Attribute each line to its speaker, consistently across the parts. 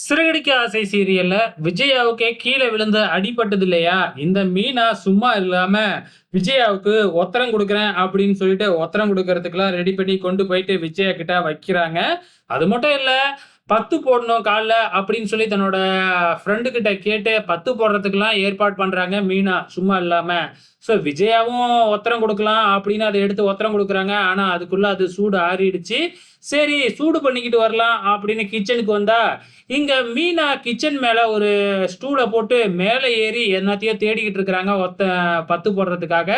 Speaker 1: சிறகடிக்க ஆசை சீரியல்ல விஜயாவுக்கே கீழே விழுந்த அடிபட்டது இல்லையா இந்த மீனா சும்மா இல்லாம விஜயாவுக்கு ஒத்தரம் கொடுக்குறேன் அப்படின்னு சொல்லிட்டு ஒத்தரம் கொடுக்கறதுக்கெல்லாம் ரெடி பண்ணி கொண்டு போயிட்டு விஜயா கிட்ட வைக்கிறாங்க. அது மட்டும் இல்லை பத்து போடணும் காலைல அப்படின்னு சொல்லி தன்னோட ஃப்ரெண்டுக்கிட்ட கேட்டு பத்து போடுறதுக்கெல்லாம் ஏற்பாடு பண்ணுறாங்க மீனா. சும்மா இல்லாமல் ஸோ விஜயாவும் ஒத்தரம் கொடுக்கலாம் அப்படின்னு அதை எடுத்து ஒத்தரம் கொடுக்குறாங்க. ஆனால் அதுக்குள்ளே அது சூடு ஆறிடுச்சு. சரி சூடு பண்ணிக்கிட்டு வரலாம் அப்படின்னு கிச்சனுக்கு வந்தா இங்கே மீனா கிச்சன் மேலே ஒரு ஸ்டூலை போட்டு மேலே ஏறி எல்லாத்தையும் தேடிக்கிட்டு இருக்கிறாங்க ஒத்த பத்து போடுறதுக்காக.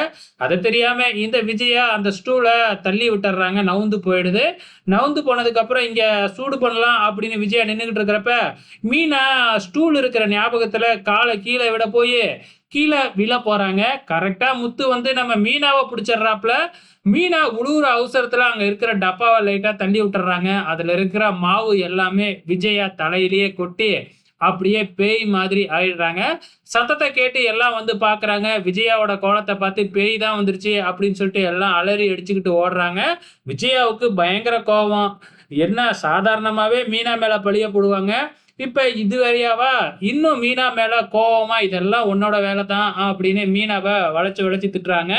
Speaker 1: அதை தெரியாமல் இந்த விஜயா அந்த ஸ்டூலை தள்ளி விட்டுறாங்க. நவுந்து போயிடுது. நவுந்து போனதுக்கப்புறம் இங்கே சூடு பண்ணலாம் அப்படின்னு விஜயா நின்றுகிட்டு இருக்கிறப்ப மீனா ஸ்டூல் இருக்கிற ஞாபகத்தில் காலை கீழே விட போய் கீழே விழ போகிறாங்க கரெக்டாக முத்து வந்து நம்ம மீனாவை பிடிச்சிடுறாப்புல. மீனா உழுவுற அவசரத்தில் அங்கே இருக்கிற டப்பாவை லைட்டாக தள்ளி விட்டுறாங்க அதில் இருக்கிற மாவு எல்லாமே விஜயா தலையிலேயே கொட்டி அப்படியே பேய் மாதிரி ஆயிடுறாங்க. சத்தத்தை கேட்டு எல்லாம் வந்து பார்க்குறாங்க விஜயாவோட கோலத்தை பார்த்து பேய் தான் வந்துருச்சு அப்படின்னு சொல்லிட்டு எல்லாம் அலறி அடிச்சுக்கிட்டு ஓடுறாங்க. விஜயாவுக்கு பயங்கர கோபம். என்ன சாதாரணமாகவே மீனா மேலே பழிய போடுவாங்க? இப்போ இது வரையாவா? இன்னும் மீனா மேலே கோவமாக இதெல்லாம் உன்னோட வேலை தான் அப்படின்னு மீனாவை வளைச்சி வளைச்சி திட்டுறாங்க.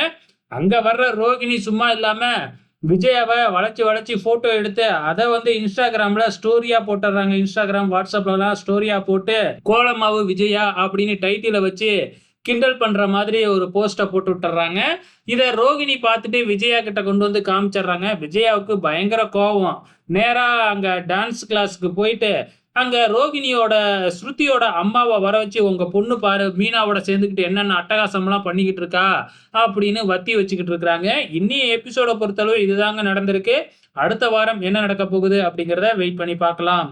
Speaker 1: அங்கே வர்ற ரோகிணி சும்மா இல்லாமல் விஜயாவை வளைச்சி வளைச்சி ஃபோட்டோ எடுத்து அதை வந்து இன்ஸ்டாகிராமில் ஸ்டோரியா போட்டுடுறாங்க இன்ஸ்டாகிராம் வாட்ஸ்அப்லலாம் ஸ்டோரியாக போட்டு கோலமாவு விஜயா அப்படின்னு டைட்டிலை வச்சு கிண்டல் பண்ணுற மாதிரி ஒரு போஸ்ட்டை போட்டு விட்டுறாங்க. இதை ரோகிணி பார்த்துட்டு விஜயா கிட்ட கொண்டு வந்து காமிச்சிடுறாங்க. விஜயாவுக்கு பயங்கர கோபம் நேராக அங்கே டான்ஸ் கிளாஸ்க்கு போயிட்டு அங்கே ரோகிணியோட ஸ்ருதியோட அம்மாவை வர வச்சு உங்கள் பொண்ணு பாரு மீனாவோட சேர்ந்துக்கிட்டு என்னென்ன அட்டகாசம்லாம் பண்ணிக்கிட்டு இருக்கா? அப்படின்னு வத்தி வச்சுக்கிட்டு இருக்கிறாங்க. இன்னிய எபிசோட பொறுத்தளவு இதுதாங்க நடந்திருக்கு. அடுத்த வாரம் என்ன நடக்க போகுது அப்படிங்கிறத வெயிட் பண்ணி பார்க்கலாம்.